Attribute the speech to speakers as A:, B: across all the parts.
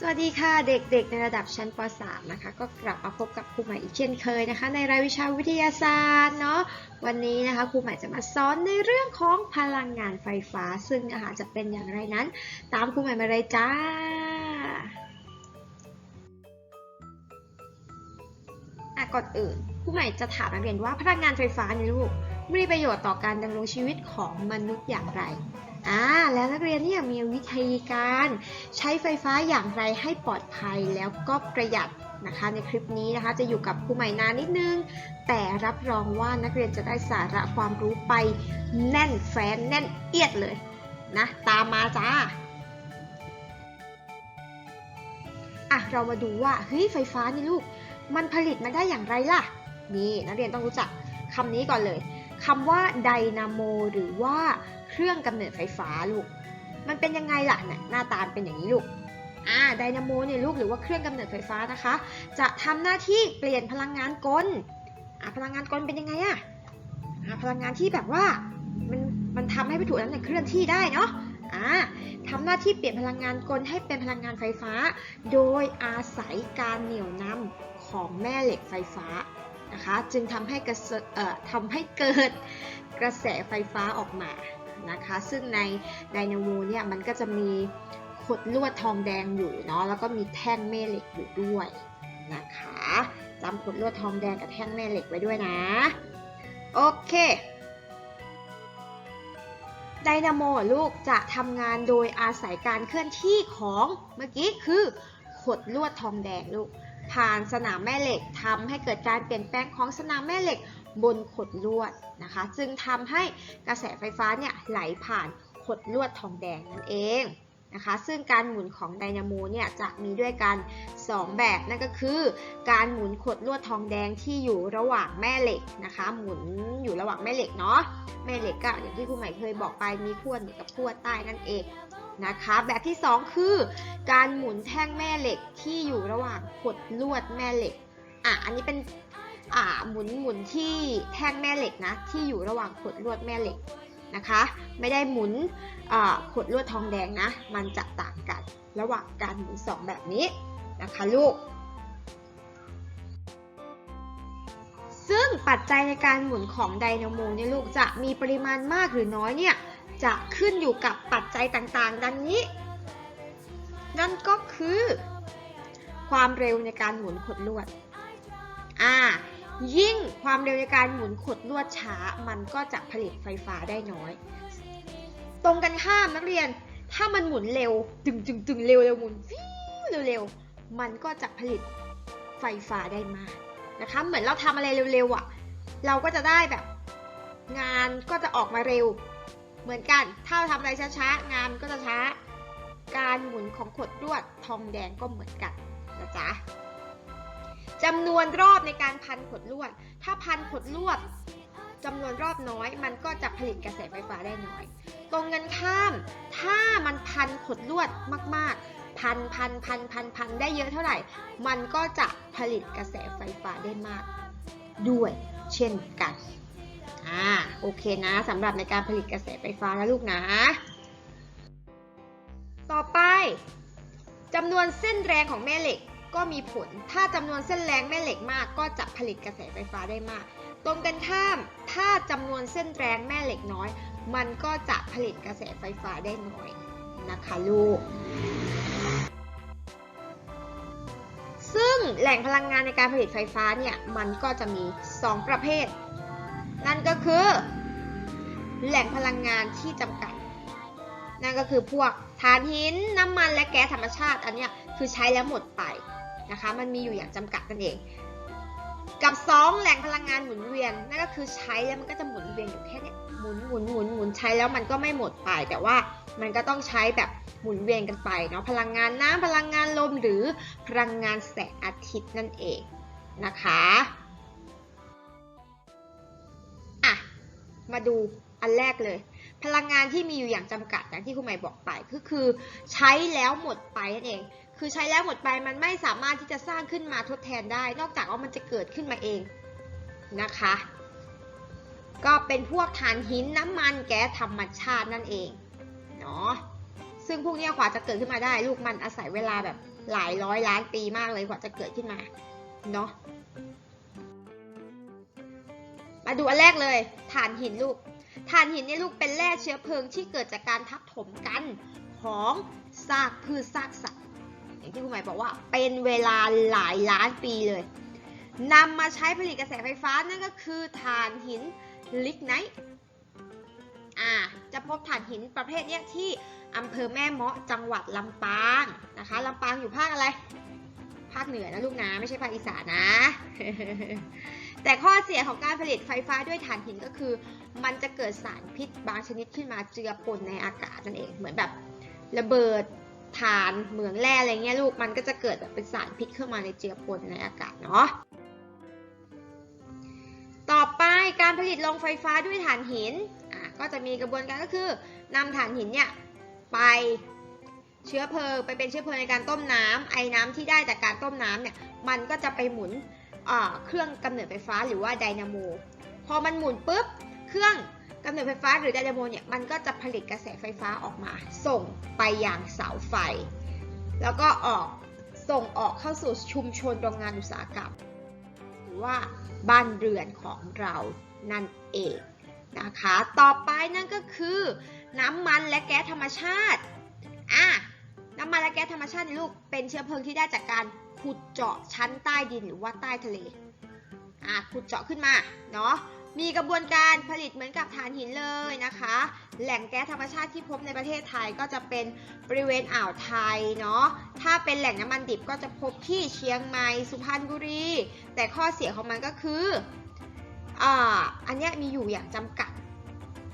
A: สวัสดีค่ะเด็กๆ ในระดับชั้นป .3 นะคะ ก็กลับมาพบกับครูใหม่อีกเช่นเคยนะคะ ในรายวิชาวิทยาศาสตร์เนาะวันนี้นะคะครูใหม่จะมาสอนในเรื่องของพลังงานไฟฟ้า ซึ่งนะคะจะเป็นอย่างไรนั้น ตามครูใหม่มาเลยจ้าอะก่อนอื่นครูใหม่จะถามนักเรียนว่าพลังงานไฟฟ้านี่ลูกมีประโยชน์ต่อการดำรงชีวิตของมนุษย์อย่างไร อ่าแล้วนักเรียนเนี่ยมีวิธีการใช้ไฟฟ้าอย่างไรให้ปลอดภัยแล้วก็ประหยัดนะคะ ในคลิปนี้นะคะจะอยู่กับครูใหม่นานนิดนึง แต่รับรองว่านักเรียนจะได้สาระความรู้ไปแน่นแฟ้นแน่นเอียดเลยนะตามมาจ้าอะเรามาดูว่าเฮ้ยไฟฟ้านี่ลูก มันผลิตมาได้อย่างไรล่ะ นี่นักเรียนต้องรู้จักคำนี้ก่อนเลยคำว่าไดนาโมหรือว่า รื่องกำเนิดไฟฟ้าลูก มันเป็นยังไงล่ะน่ะหน้าตาเป็นอย่างนี้ลูกอ่าไดนาโมเนี่ยลูกหรือว่าเครื่องกำเนิดไฟฟ้านะคะ จะทำหน้าที่เปลี่ยนพลังงานกลอ่าพลังงานกลเป็นยังไงอะอ่าพลังงานที่แบบว่ามันมันทำให้วัตถุนั้นเนยเคลื่อนที่ได้เนาะอ่าทำหน้าที่เปลี่ยนพลังงานกลให้เป็นพลังงานไฟฟ้า โดยอาศัยการเหนี่ยวนำของแม่เหล็กไฟฟ้านะคะ จึงทำให้กระเสเอ่อทำให้เกิดกระแสไฟฟ้าออกมา นะคะ ซึ่งในไดนาโมเนี่ยมันก็จะมีขดลวดทองแดงอยู่เนาะแล้วก็มีแท่งแม่เหล็กอยู่ด้วยนะคะจำขดลวดทองแดงกับแท่งแม่เหล็กไว้ด้วยนะ โอเคไดนาโมลูกจะทำงานโดยอาศัยการเคลื่อนที่ของเมื่อกี้คือขดลวดทองแดงลูกผ่านสนามแม่เหล็กทำให้เกิดการเปลี่ยนแปลงของสนามแม่เหล็ก บนขดลวดนะคะ จึงทำให้กระแสไฟฟ้าเนี่ยไหลผ่านขดลวดทองแดงนั่นเองนะคะ ซึ่งการหมุนของไดนาโมเนี่ยจะมีด้วยกัน 2 แบบนั่นก็คือ การหมุนขดลวดทองแดงที่อยู่ระหว่างแม่เหล็กนะคะ หมุนอยู่ระหว่างแม่เหล็กเนาะแม่เหล็กก็อย่างที่ครูใหม่เคยบอกไปมีขั้วเหนือกับขั้วใต้นั่นเองนะคะ แบบที่ 2 คือ การหมุนแท่งแม่เหล็กที่อยู่ระหว่างขดลวดแม่เหล็กอะอันนี้เป็น อ่าหมุนหมุนที่แท่งแม่เหล็กนะที่อยู่ระหว่างขดลวดแม่เหล็กนะคะ ไม่ได้หมุนขดลวดทองแดงนะ มันจะต่างกันระหว่างการหมุนสองแบบนี้นะคะลูก ซึ่งปัจจัยในการหมุนของไดนาโมเนี่ยลูกจะมีปริมาณมากหรือน้อยเนี่ยจะขึ้นอยู่กับปัจจัยต่างๆ ดังนี้ นั่นก็คือ ความเร็วในการหมุนขดลวด อ่า ยิ่งความเร็วในการหมุนขดลวดช้ามันก็จะผลิตไฟฟ้าได้น้อย ตรงกันข้ามนักเรียนถ้ามันหมุนเร็วตึงตึงตึงเร็วเร็วหมุนฟิวเร็วๆมันก็จะผลิตไฟฟ้าได้มากนะคะเหมือนเราทำอะไรเร็วๆอะ เราก็จะได้แบบ งานก็จะออกมาเร็ว เหมือนกันถ้าเราทำอะไรช้าๆงานก็จะช้า การหมุนของขดลวดทองแดงก็เหมือนกันนะจ๊ะ จำนวนรอบในการพันขดลวด ถ้าพันขดลวดจำนวนรอบน้อย มันก็จะผลิตกระแสไฟฟ้าได้น้อย ตรงกันข้าม ถ้ามันพันขดลวดมาก ๆ พันพันพันพันพันได้เยอะเท่าไหร่ มันก็จะผลิตกระแสไฟฟ้าได้มาก ด้วยเช่นกัน อ่า โอเคนะสำหรับในการผลิตกระแสไฟฟ้านะลูกนะ ต่อไปจำนวนเส้นแรงของแม่เหล็ก ก็มีผล ถ้าจำนวนเส้นแรงแม่เหล็กมาก ก็จะผลิตกระแสไฟฟ้าได้มาก ตรงกันข้าม ถ้าจำนวนเส้นแรงแม่เหล็กน้อย มันก็จะผลิตกระแสไฟฟ้าได้น้อยนะคะลูก ซึ่งแหล่งพลังงานในการผลิตไฟฟ้าเนี่ย มันก็จะมี 2 ประเภท นั่นก็คือ แหล่งพลังงานที่จำกัด นั่นก็คือพวกถ่านหิน น้ำมันและแก๊สธรรมชาติ อันเนี้ยคือใช้แล้วหมดไป นะคะ มันมีอยู่อย่างจำกัดนั่นเอง กับ 2 แหล่งพลังงานหมุนเวียนนั่นก็คือใช้แล้วมันก็จะหมุนเวียนอยู่แค่นี้หมุนหมุนหมุนหมุนใช้แล้วมันก็ไม่หมดไป แต่ว่ามันก็ต้องใช้แบบหมุนเวียนกันไปเนาะพลังงานน้ำพลังงานลมหรือพลังงานแสงอาทิตย์นั่นเองนะคะอะมาดูอันแรกเลย พลังงานที่มีอยู่อย่างจำกัดอย่างที่คุณใหม่บอกไปก็คือ ใช้แล้วหมดไปนั่นเอง คือใช้แล้วหมดไปมันไม่สามารถที่จะสร้างขึ้นมาทดแทนได้ นอกจากว่ามันจะเกิดขึ้นมาเองนะคะ ก็เป็นพวกถ่านหินน้ำมันแก๊สธรรมชาตินั่นเองเนาะซึ่งพวกนี้กว่าจะเกิดขึ้นมาได้ ลูกมันอาศัยเวลาแบบหลายร้อยล้านปีมากเลยกว่าจะเกิดขึ้นมาเนาะมาดูอันแรกเลยถ่านหินลูกถ่านหินเนี่ยลูกเป็นแร่เชื้อเพลิงที่เกิดจากการทับถมกันของซากพืชซากสัตว์ อย่างที่คุณหมายบอกว่า เป็นเวลาหลายล้านปีเลยนำมาใช้ผลิตกระแสไฟฟ้านั่นก็คือถ่านหินลิกไนท์อ่าจะพบถ่านหินประเภทนี้ที่อำเภอแม่เมาะจังหวัดลำปางนะคะลำปางอยู่ภาคอะไร ภาคเหนือนะลูกนะไม่ใช่ภาคอีสานนะ แต่ข้อเสียของการผลิตไฟฟ้าด้วยถ่านหินก็คือ มันจะเกิดสารพิษบางชนิดขึ้นมาเจือปนในอากาศนั่นเอง เหมือนแบบระเบิด ถ่านเหมืองแร่อะไรเงี้ยลูกมันก็จะเกิดแบบเป็นสารพิษเข้ามาในเจือปนในอากาศเนาะต่อไปการผลิตโรงไฟฟ้าด้วยถ่านหินอะก็จะมีกระบวนการก็คือนำถ่านหินเนี่ยไปเชื้อเพลิงไปเป็นเชื้อเพลิงในการต้มน้ำไอ้น้ำที่ได้จากการต้มน้ำเนี่ยมันก็จะไปหมุนเครื่องกำเนิดไฟฟ้าหรือว่าไดนาโมพอมันหมุนปุ๊บเครื่องำเนิดไฟฟ้าหรือไดนาโมเนี่ยมันก็จะผลิตกระแสไฟฟ้าออกมา ส่งไปยังเสาไฟ แล้วก็ออกส่งออกเข้าสู่ชุมชนโรงงานอุตสาหกรรม หรือว่าบ้านเรือนของเรานั่นเองนะคะ ต่อไปนั่นก็คือน้ำมันและแก๊สธรรมชาติอะน้ำมันและแก๊สธรรมชาติลูกเป็นเชื้อเพลิงที่ได้จากการขุดเจาะชั้นใต้ดินหรือว่าใต้ทะเลอะขุดเจาะขึ้นมาเนาะ มีกระบวนการผลิตเหมือนกับถ่านหินเลยนะคะ แหล่งแก๊สธรรมชาติที่พบในประเทศไทยก็จะเป็นบริเวณอ่าวไทยเนาะ ถ้าเป็นแหล่งน้ำมันดิบก็จะพบที่เชียงใหม่ สุพรรณบุรี แต่ข้อเสียของมันก็คืออ่าอันเนี้ยมีอยู่อย่างจำกัด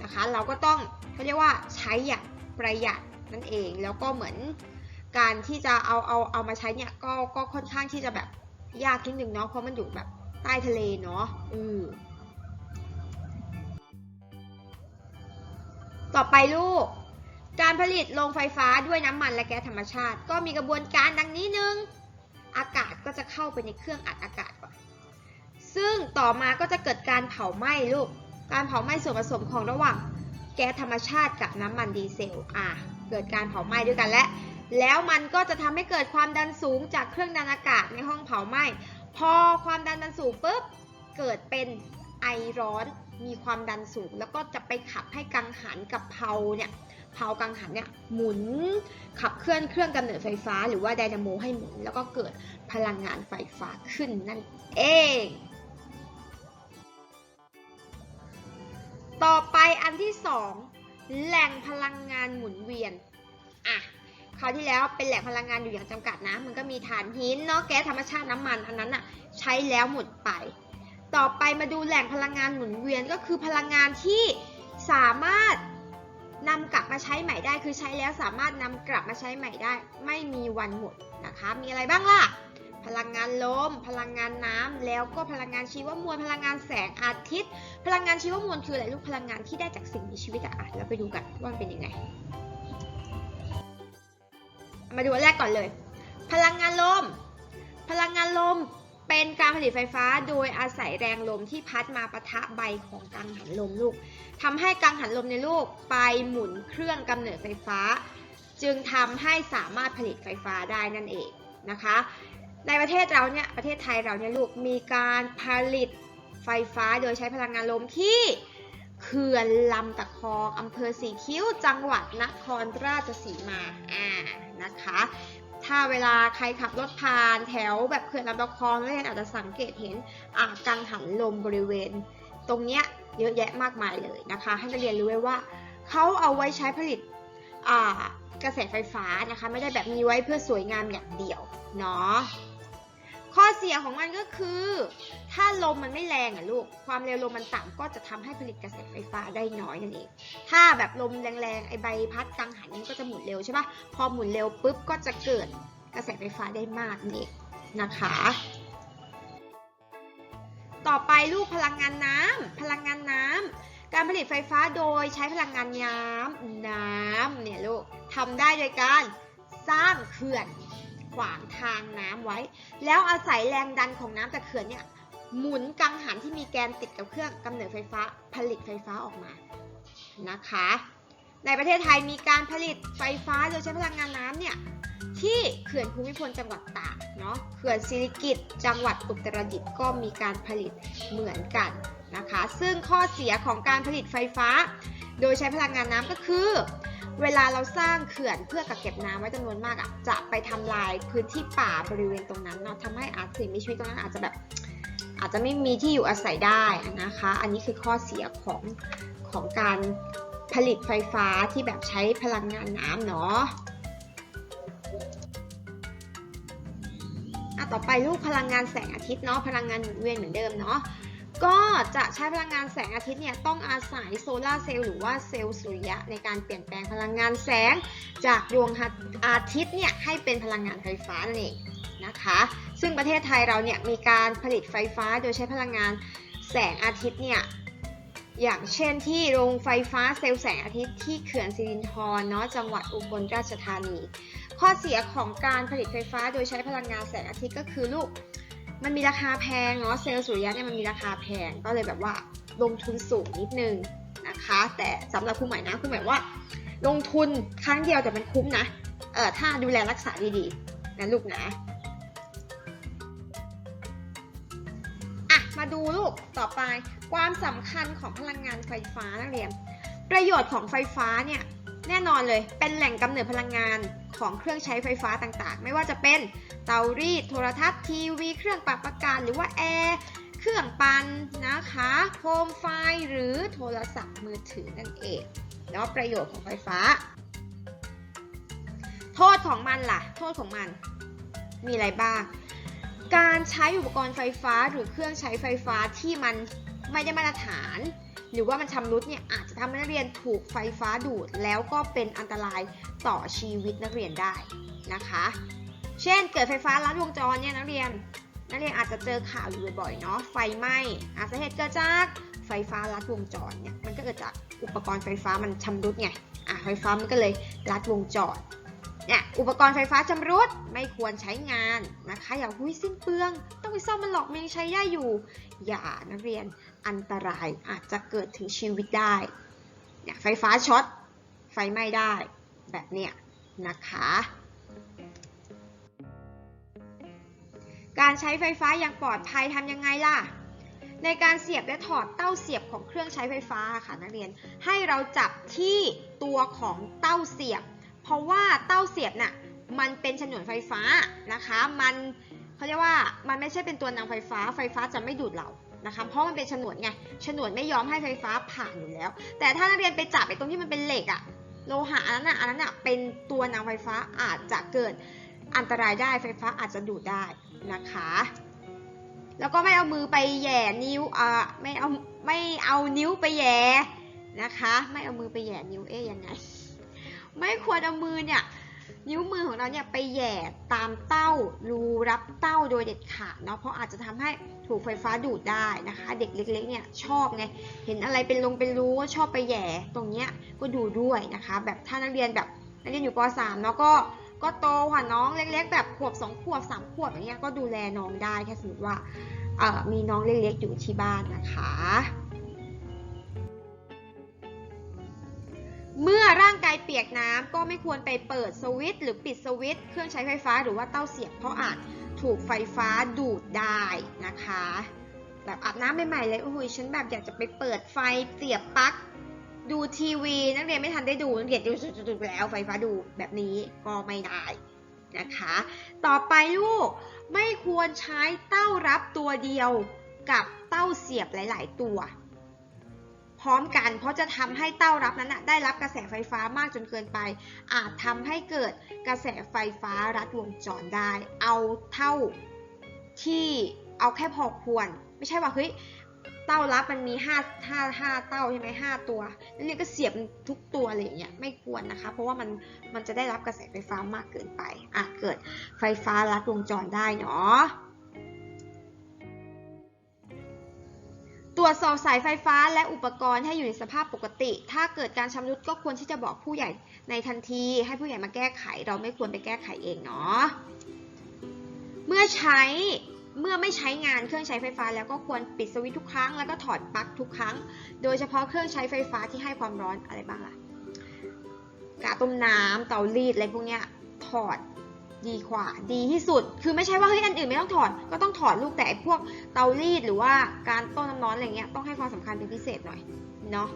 A: นะคะ เราก็ต้องเขาเรียกว่าใช้อย่างประหยัดนั่นเอง แล้วก็เหมือนการที่จะเอาเอาเอามาใช้เนี่ยก็ก็ค่อนข้างที่จะแบบยากนิดนึงเนาะ เพราะมันอยู่แบบใต้ทะเลเนาะ อือ ต่อไปลูก การผลิตโรงไฟฟ้าด้วยน้ำมันและแก๊สธรรมชาติ ก็มีกระบวนการดังนี้หนึ่งอากาศก็จะเข้าไปในเครื่องอัดอากาศก่อน ซึ่งต่อมาก็จะเกิดการเผาไหม้ลูก การเผาไหม้ส่วนผสมของระหว่างแก๊สธรรมชาติกับน้ำมันดีเซล อะ เกิดการเผาไหม้ด้วยกันและ แล้วมันก็จะทำให้เกิดความดันสูงจากเครื่องดันอากาศในห้องเผาไหม้ พอความดันมันสูงปุ๊บ เกิดเป็นไอร้อน มีความดันสูง แล้วก็จะไปขับให้กังหันกับเพลาเนี่ยเพลากังหันเนี่ยหมุนขับเคลื่อนเครื่องกำเนิดไฟฟ้า หรือว่าไดนาโมให้หมุน แล้วก็เกิดพลังงานไฟฟ้าขึ้นนั่นเองต่อไปอันที่สองแหล่งพลังงานหมุนเวียนอะคราวที่แล้วเป็นแหล่งพลังงานอยู่อย่างจำกัดนะ มันก็มีถ่านหินเนาะแก๊สธรรมชาติน้ำมันอันนั้นอะใช้แล้วหมดไป ต่อไปมาดูแหล่งพลังงานหมุนเวียนก็คือพลังงานที่สามารถนำกลับมาใช้ใหม่ได้คือใช้แล้วสามารถนำกลับมาใช้ใหม่ได้ ไม่มีวันหมดนะคะ มีอะไรบ้างล่ะ พลังงานลม พลังงานน้ำแล้วก็พลังงานชีวมวล พลังงานแสงอาทิตย์ พลังงานชีวมวลคืออะไรลูกพลังงานที่ได้จากสิ่งมีชีวิตอะอะเราไปดูกันว่ามันเป็นยังไง มาดูแรกก่อนเลย พลังงานลม พลังงานลม เป็นการผลิตไฟฟ้าโดยอาศัยแรงลมที่พัดมาปะทะใบของกังหันลมลูกทำให้กังหันลมในลูกไปหมุนเครื่องกำเนิดไฟฟ้า จึงทำให้สามารถผลิตไฟฟ้าได้นั่นเองนะคะ ในประเทศเราเนี่ยประเทศไทยเราเนี่ยลูกมีการผลิตไฟฟ้าโดยใช้พลังงานลมที่เขื่อนลำตะคองอำเภอสีคิ้ว จังหวัดนครราชสีมาอ่านะคะ ถ้าเวลาใครขับรถผ่านแถวแบบเขื่อนลำตะคองแล้วอาจจะสังเกตเห็นอ่ากังหันลมบริเวณ ตรงเนี้ยเยอะแยะมากมายเลยนะคะ ให้นักเรียนรู้ไว้ว่าเขาเอาไว้ใช้ผลิตกระแสไฟฟ้านะคะ ไม่ได้แบบมีไว้เพื่อสวยงามอย่างเดียวเนาะ ข้อเสียของมันก็คือ ถ้าลมมันไม่แรงอะลูก ความเร็วลมมันต่ำก็จะทำให้ผลิตกระแสไฟฟ้าได้น้อยนั่นเอง ถ้าแบบลมแรงๆไอใบพัดกังหันมันก็จะหมุนเร็วใช่ปะพอหมุนเร็วปุ๊บก็จะเกิดกระแสไฟฟ้าได้มากนั่นเองนะคะ ต่อไปลูกพลังงานน้ำพลังงานน้ำการผลิตไฟฟ้าโดยใช้พลังงานน้ำน้ำเนี่ยลูกทำได้โดยการสร้างเขื่อน ขวางทางน้ำไว้ แล้วอาศัยแรงดันของน้ำจากเขื่อนเนี่ยหมุนกังหันที่มีแกนติดกับเครื่องกำเนิดไฟฟ้าผลิตไฟฟ้าออกมานะคะ ในประเทศไทยมีการผลิตไฟฟ้าโดยใช้พลังงานน้ำเนี่ยที่เขื่อนภูมิพลจังหวัดตากเนาะเขื่อนสิริกิตจังหวัดอุตรดิตถ์ก็มีการผลิตเหมือนกันนะคะ ซึ่งข้อเสียของการผลิตไฟฟ้า โดยใช้พลังงานน้ำก็คือ เวลาเราสร้างเขื่อนเพื่อกักเก็บน้ำไว้จำนวนมากอะจะไปทำลายพื้นที่ป่าบริเวณตรงนั้นเนาะทำให้อาจสิ่งมีชีวิตตรงนั้นอาจจะแบบอาจจะไม่มีที่อยู่อาศัยได้นะคะ อันนี้คือข้อเสียของของการผลิตไฟฟ้าที่แบบใช้พลังงานน้ำเนาะอะต่อไปลูกพลังงานแสงอาทิตย์เนาะพลังงานหมุนเวียนเหมือนเดิมเนาะ ก็จะใช้พลังงานแสงอาทิตย์เนี่ยต้องอาศัยโซลาร์เซลล์หรือว่าเซลล์สุริยะในการเปลี่ยนแปลงพลังงานแสง จากดวงอาทิตย์เนี่ยให้เป็นพลังงานไฟฟ้านั่นเองนะคะ ซึ่งประเทศไทยเราเนี่ยมีการผลิตไฟฟ้าโดยใช้พลังงานแสงอาทิตย์เนี่ยอย่างเช่นที่โรงไฟฟ้าเซลล์แสงอาทิตย์ที่เขื่อนสิรินธรเนาะจังหวัดอุบลราชธานี ข้อเสียของการผลิตไฟฟ้าโดยใช้พลังงานแสงอาทิตย์ก็คือลูก มันมีราคาแพงเนาะเซลล์สุริยะเนี่ยมันมีราคาแพงก็เลยแบบว่าลงทุนสูงนิดนึงนะคะ แต่สำหรับคุณหมายนะคุณหมายว่า ลงทุนครั้งเดียวแต่มันคุ้มนะเออถ้าดูแลรักษาดีๆนะลูกนะอะมาดูลูกต่อไปความสำคัญของพลังงานไฟฟ้านักเรียน ประโยชน์ของไฟฟ้าเนี่ยแน่นอนเลยเป็นแหล่งกำเนิดพลังงาน ของเครื่องใช้ไฟฟ้าต่างๆ ไม่ว่าจะเป็นเตารีด โทรทัศน์ทีวี เครื่องปรับอากาศหรือว่าแอร์เครื่องปั่นนะคะโคมไฟหรือโทรศัพท์มือถือนั่นเองเนาะประโยชน์ของไฟฟ้า โทษของมันล่ะ โทษของมัน มีอะไรบ้าง การใช้อุปกรณ์ไฟฟ้าหรือเครื่องใช้ไฟฟ้าที่มันไม่ได้มาตรฐาน หรือว่ามันชำรุดเนี่ยอาจจะทำให้นักเรียนถูกไฟฟ้าดูด แล้วก็เป็นอันตรายต่อชีวิตนักเรียนได้นะคะ เช่นเกิดไฟฟ้าลัดวงจรเนี่ยนักเรียน นักเรียนอาจจะเจอข่าวอยู่บ่อยๆเนาะไฟไหม้อาจจะเหตุเกิดจากไฟฟ้าลัดวงจรเนี่ยมันก็เกิดจากอุปกรณ์ไฟฟ้ามันชำรุดไงอะไฟฟ้ามันก็เลยลัดวงจรเนี่ยอุปกรณ์ไฟฟ้าชำรุดไม่ควรใช้งานนะคะ อย่าหุ้ยสิ้นเปลือง ต้องไปซ่อมมันหรอกมันยังใช้ได้อยู่ อย่านักเรียน อันตรายอาจจะเกิดถึงชีวิตได้เนี่ยไฟฟ้าช็อตไฟไหม้ได้แบบเนี้ยนะคะ การใช้ไฟฟ้าอย่างปลอดภัยทำยังไงล่ะ ในการเสียบและถอดเต้าเสียบของเครื่องใช้ไฟฟ้าค่ะนักเรียนให้เราจับที่ตัวของเต้าเสียบ เพราะว่าเต้าเสียบน่ะมันเป็นฉนวนไฟฟ้านะคะ มันเขาเรียกว่ามันไม่ใช่เป็นตัวนำไฟฟ้า ไฟฟ้าจะไม่ดูดเรา นะคะ เพราะมันเป็นฉนวนไง ฉนวนไม่ยอมให้ไฟฟ้าผ่านอยู่แล้ว แต่ถ้านักเรียนไปจับไปตรงที่มันเป็นเหล็กอะโลหะอันนั้นอะอันนั้นอะเป็นตัวนำไฟฟ้าอาจจะเกิดอันตรายได้ไฟฟ้าอาจจะดูดได้นะคะ แล้วก็ไม่เอามือไปแย่นิ้วอ่าไม่เอาไม่เอานิ้วไปแย่นะคะ ไม่เอามือไปแย่นิ้วเอ๊ยยังไง ไม่ควรเอามือเนี่ย นิ้วมือของเราเนี่ยไปแย่ตามเต้ารูรับเต้าโดยเด็ดขาดเนาะเพราะอาจจะทำให้ถูกไฟฟ้าดูดได้นะคะ เด็กเล็กๆเนี่ยชอบไงเห็นอะไรเป็นลงเป็นรู้ก็ชอบไปแย่ตรงเนี้ยก็ดูด้วยนะคะ แบบถ้านักเรียนแบบนักเรียนอยู่ป .3 เนาะก็ก็โตกว่าน้องเล็ก ๆ แบบขวบ2ขวบ3ขวบอย่างเงี้ยก็ดูแลน้องได้แค่สมมติว่ามีน้องเล็กๆอยู่ที่บ้านนะคะ เมื่อร่างกายเปียกน้ำก็ไม่ควรไปเปิดสวิตช์หรือปิดสวิตช์เครื่องใช้ไฟฟ้าหรือว่าเต้าเสียบเพราะอาจถูกไฟฟ้าดูดได้นะคะ แบบอาบน้ำใหม่ๆเลยโอ้ยฉันแบบอยากจะไปเปิดไฟเสียบปลั๊กดูทีวี นักเรียนไม่ทันได้ดูนักเรียนดูแล้วไฟฟ้าดูแบบนี้ก็ไม่ได้นะคะ ต่อไปลูกไม่ควรใช้เต้ารับตัวเดียวกับเต้าเสียบหลาย ๆ ตัว พร้อมกัน เพราะจะทำให้เต้ารับนั้นนะได้รับกระแสไฟฟ้ามากจนเกินไป อาจทำให้เกิดกระแสไฟฟ้ารัดวงจรได้ เอาเท่าที่เอาแค่พอควร ไม่ใช่ว่าเฮ้ยเต้ารับมันมี5 5 5เต้าใช่ไหม5ตัวแล้วเนี่ยก็เสียบทุกตัวเลยอย่างเงี้ยไม่ควรนะคะ เพราะว่ามันมันจะได้รับกระแสไฟฟ้ามากเกินไปอาจเกิดไฟฟ้ารัดวงจรได้เนาะ ตรวจสอบสายไฟฟ้าและอุปกรณ์ให้อยู่ในสภาพปกติ ถ้าเกิดการชำรุดก็ควรที่จะบอกผู้ใหญ่ในทันที ให้ผู้ใหญ่มาแก้ไข เราไม่ควรไปแก้ไขเองเนาะ เมื่อใช้ เมื่อไม่ใช้งานเครื่องใช้ไฟฟ้าแล้วก็ควรปิดสวิตช์ทุกครั้ง แล้วก็ถอดปลั๊กทุกครั้ง โดยเฉพาะเครื่องใช้ไฟฟ้าที่ให้ความร้อนอะไรบ้างล่ะ กาต้มน้ำเตารีดอะไรพวกเนี้ย ถอด ดีกว่าดีที่สุด คือไม่ใช่ว่าเฮ้ยอันอื่นไม่ต้องถอดก็ต้องถอดลูกแต่พวกเตารีดหรือว่าการต้มน้ำร้อนอะไรเงี้ยต้องให้ความสำคัญเป็นพิเศษหน่อยเนาะ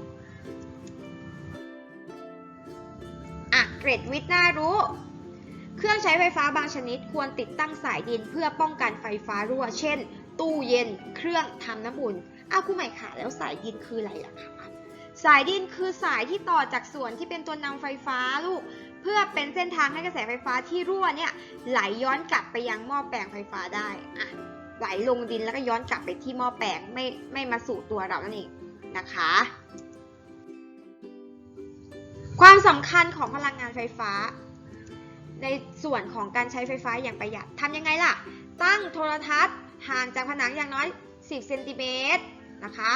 A: อะเกรดวิทย์น่ารู้ เครื่องใช้ไฟฟ้าบางชนิดควรติดตั้งสายดินเพื่อป้องกันไฟฟ้ารั่ว เช่น ตู้เย็น เครื่องทำน้ำอุ่นอ้าวคุณใหม่ค่ะแล้วสายดินคืออะไรล่ะคะสายดินคือสายที่ต่อจากส่วนที่เป็นตัวนำไฟฟ้าลูก เพื่อเป็นเส้นทางให้กระแสไฟฟ้าที่รั่วเนี่ยไหลย้อนกลับไปยังหม้อแปลงไฟฟ้าได้อะไหลลงดินแล้วก็ย้อนกลับไปที่หม้อแปลงไม่ไม่มาสู่ตัวเรานั่นเองนะคะ ความสำคัญของพลังงานไฟฟ้า ในส่วนของการใช้ไฟฟ้าอย่างประหยัดทำยังไงล่ะ ตั้งโทรทัศน์ห่างจากผนังอย่างน้อย 10 เซนติเมตรนะคะ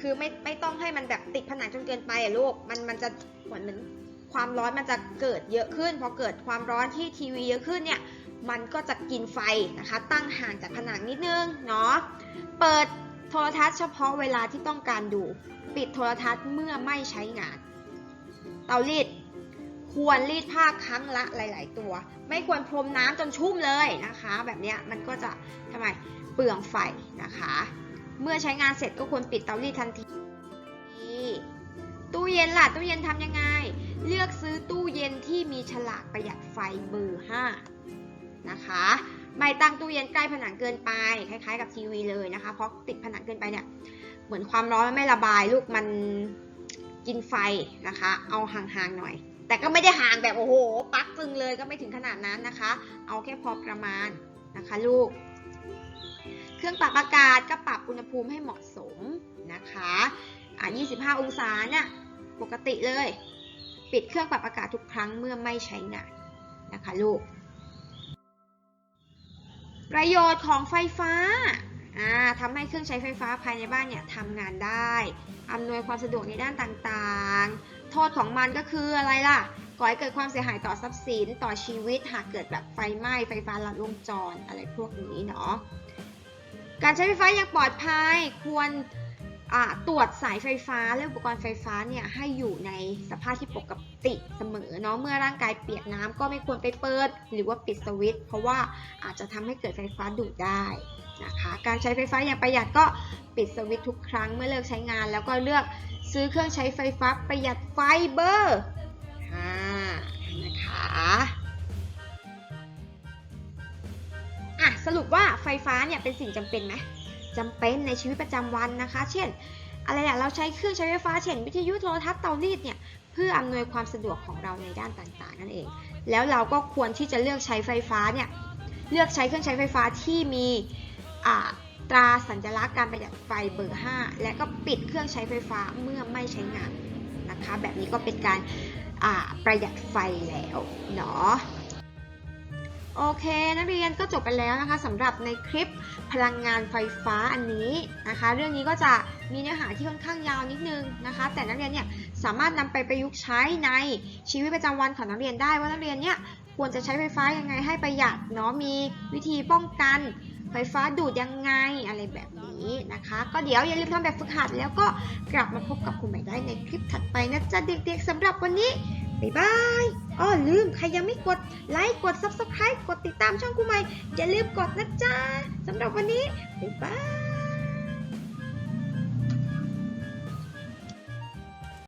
A: คือไม่ไม่ต้องให้มันแบบติดผนังจนเกินไปอะลูก มันมันจะเหมือนเหมือน ความร้อนมันจะเกิดเยอะขึ้น พอเกิดความร้อนที่ทีวีเยอะขึ้นเนี่ยมันก็จะกินไฟนะคะ ตั้งห่างจากผนังนิดนึงเนาะเปิดโทรทัศน์เฉพาะเวลาที่ต้องการดู ปิดโทรทัศน์เมื่อไม่ใช้งาน เตารีดควรรีดผ้าครั้งละหลาย ๆ ตัว ไม่ควรพรมน้ำจนชุ่มเลยนะคะ แบบนี้มันก็จะทำไมเปลืองไฟนะคะ เมื่อใช้งานเสร็จก็ควรปิดเตารีดทันที ตู้เย็นล่ะตู้เย็นทำยังไง เลือกซื้อตู้เย็นที่มีฉลากประหยัดไฟเบอร์ 5 นะคะไม่ตั้งตู้เย็นใกล้ผนังเกินไป คล้ายๆ กับทีวีเลยนะคะ เพราะติดผนังเกินไปเนี่ยเหมือนความร้อนมันไม่ระบายลูกมันกินไฟนะคะ เอาห่างๆหน่อย แต่ก็ไม่ได้ห่างแบบโอ้โหปักจึงเลยก็ไม่ถึงขนาดนั้นนะคะ เอาแค่พอประมาณนะคะลูก เครื่องปรับอากาศก็ปรับอุณหภูมิให้เหมาะสมนะคะอะ25 องศาเนี่ยปกติเลย ปิดเครื่องปรับอากาศทุกครั้งเมื่อไม่ใช้งานนะคะลูก ประโยชน์ของไฟฟ้าอ่าทำให้เครื่องใช้ไฟฟ้าภายในบ้านเนี่ยทำงานได้ อำนวยความสะดวกในด้านต่างๆ โทษของมันก็คืออะไรล่ะ ก่อให้เกิดความเสียหายต่อทรัพย์สินต่อชีวิตหากเกิดแบบไฟไหม้ไฟฟ้าลัดวงจรอะไรพวกนี้เนาะ การใช้ไฟฟ้าอย่างปลอดภัยควร ตรวจสายไฟฟ้าและอุปกรณ์ไฟฟ้าเนี่ยให้อยู่ในสภาพที่ปกติเสมอเนาะเมื่อร่างกายเปียกน้ำก็ไม่ควรไปเปิด หรือว่าปิดสวิตช์เพราะว่าอาจจะทำให้เกิดไฟฟ้าดูดได้นะคะการใช้ไฟฟ้าอย่างประหยัดก็ปิดสวิตช์ทุกครั้งเมื่อเลิกใช้งาน แล้วก็เลือกซื้อเครื่องใช้ไฟฟ้าประหยัดไฟเบอร์นะคะอะสรุปว่าไฟฟ้าเนี่ยเป็นสิ่งจำเป็นไหม จำเป็นในชีวิตประจำวันนะคะ เช่น อะไรอะเราใช้เครื่องใช้ไฟฟ้าเช่น วิทยุโทรทัศน์เตารีดเนี่ยเพื่ออำนวยความสะดวกของเราในด้านต่างๆ นั่นเอง แล้วเราก็ควรที่จะเลือกใช้ไฟฟ้าเนี่ยเลือกใช้เครื่องใช้ไฟฟ้าที่มีอาตราสัญลักษณ์การประหยัดไฟเบอร์ 5 และก็ปิดเครื่องใช้ไฟฟ้าเมื่อไม่ใช้งานนะคะ แบบนี้ก็เป็นการอาประหยัดไฟแล้วเนาะ โอเค นักเรียนก็จบไปแล้วนะคะสำหรับในคลิปพลังงานไฟฟ้าอันนี้นะคะ เรื่องนี้ก็จะมีเนื้อหาที่ค่อนข้างยาวนิดนึงนะคะ แต่นักเรียนเนี่ยสามารถนำไปประยุกต์ใช้ในชีวิตประจำวันของนักเรียนได้ว่านักเรียนเนี่ยควรจะใช้ไฟฟ้ายังไงให้ประหยัดเนาะมีวิธีป้องกันไฟฟ้าดูดยังไงอะไรแบบนี้นะคะ ก็เดี๋ยวอย่าลืมทำแบบฝึกหัดแล้วก็กลับมาพบกับคุณใหม่ได้ในคลิปถัดไปนะจ๊ะเด็กๆสำหรับวันนี้ บ๊ายบายอ้อลืม ใครยังไม่กดไลค์ กด Subscribe กดติดตามช่องกูใหม่ อย่าลืมกดนะจ๊ะสำหรับวันนี้ บ๊ายบาย